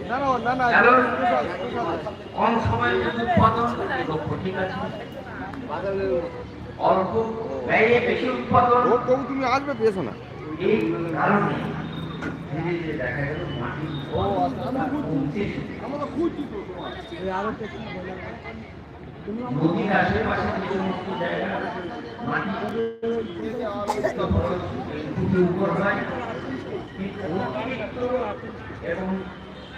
না না না না হ্যালো কম সময়ে উৎপাদন ঠিক আছে। অল্প ব্যয়ে বেশি উৎপাদন। তবু তুমি আসবে পেয়েছ না। এই কারণে ধীরে ধীরে দেখা গেল মাটি কমতে শুরু আমরা তো খুঁজছি। তো। নদীর আশেপাশে যে সমস্ত জায়গা মাটি উপর হয়। এবং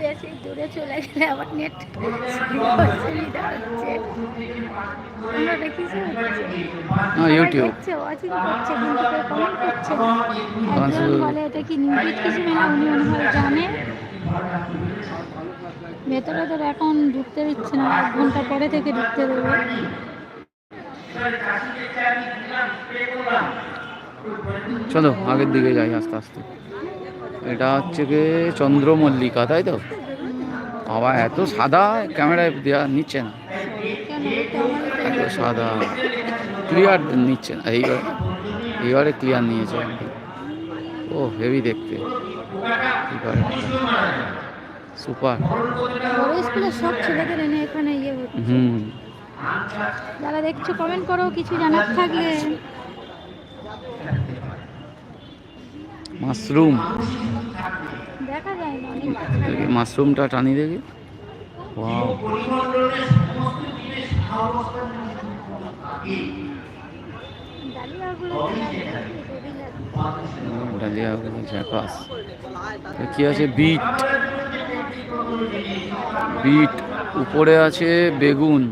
বেশি দূরে চলে গেলে আবার নেট অসুবিধা হচ্ছে? আমরা দেখিছি? ইউটিউব দেখছে ওয়াচিং করছে কিন্তু কেউ কমেন্ট করছে একজন বলে এটা কি নিউজ কিছু না উনি জানে। ভেতরে তো এখন ঢুকতে দিচ্ছে না এক ঘণ্টা পরে থেকে ঢুকতে দেবে। চলো আগের দিকে যাই আস্তে আস্তে। এটা হচ্ছে কি চন্দ্রমল্লিকা তাই তো? বাবা এত সাদা ক্যামেরায় দেওয়া নিচ্ছে না। এত সাদা ক্লিয়ার নিচ্ছে না। এইবার এইবারে ক্লিয়ার নিয়েছে। ও হেভি দেখতে। সুপার সব ছেলেদের এখানে ইয়ে হুম। যারা দেখছ কমেন্ট করো কিছু জানার থাকলে। মাশরুম দেখা যায় না অনেক দেখি মাশরুমটা টানি দেখি। ওয়াও। ডালিয়াগুলো ঝাঁকাস কি আছে? বিট। বিট। উপরে আছে বেগুন।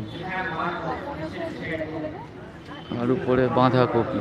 আর উপরে বাঁধাকপি।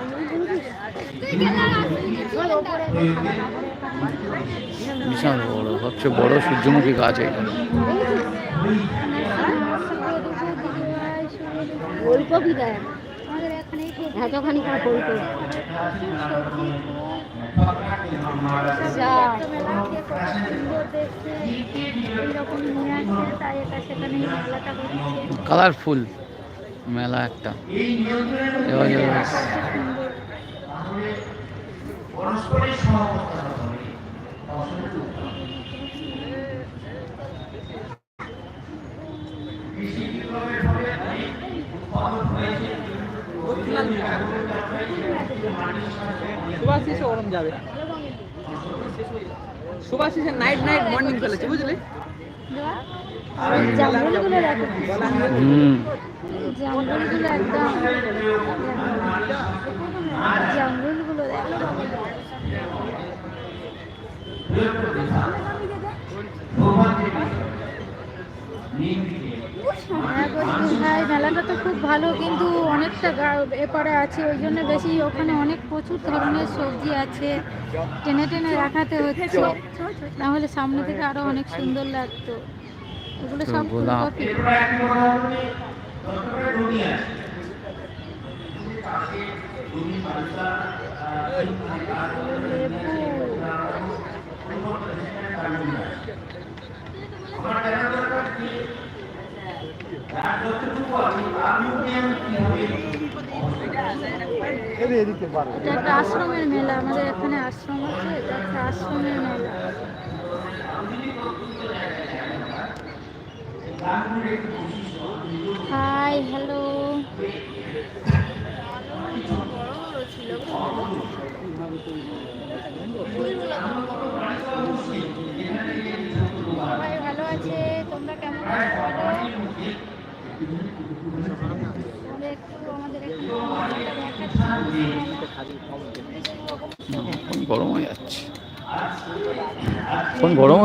বিশাল বড় সবচেয়ে বড় সূর্যমুখী গাছ এটা ফুলকপি দেয় এখানে এতখানি করে ফুলকপি কালারফুল মেলা একটা। পরস্পরের সহাবস্থান হবে। ফসলের উৎপাদন কৃষি বিপ্লবের ফলে অনেক উৎপাদন হয়েছে। সুভাষিসে ওরম যাবে। সুভাষিসে নাইট নাইট মর্নিং চলেছে বুঝলি? জামরুলগুলো একদম জামরুলগুলো দেখো হ্যাঁ বলছি ভাই মেলাটা তো খুব ভালো কিন্তু অনেকটা এপারে আছে ওই জন্য বেশি ওখানে অনেক প্রচুর ধরনের সবজি আছে টেনে টেনে রাখাতে হচ্ছে। নাহলে সামনে থেকে আরও অনেক সুন্দর লাগতো। এগুলো এটা একটা আশ্রমের মেলা, আমাদের এখানে আশ্রম আছে, এটা একটা আশ্রমের মেলা। হাই হ্যালো সবাই তোমরা কেমন আছো বলো আমাদের একটু আমাদের এখানে দেখাচ্ছি ফোন গরম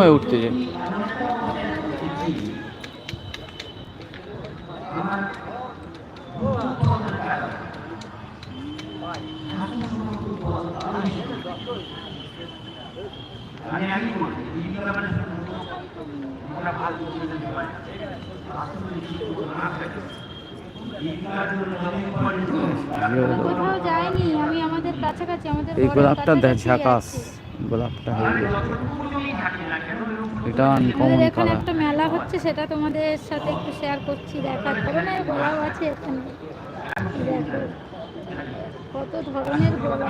কোথাও যাইনি আমি আমাদের কাছাকাছি আমাদের এই গোলাপটা দেখ ঝাকাস। গোলাপটা হেভি এটা আনকমন এখানে একটা মেলা হচ্ছে সেটা তোমাদের সাথে একটু শেয়ার করছি দেখার ধরনের গোলাপ আছে এখানে। কত ধরনের গোলাপ।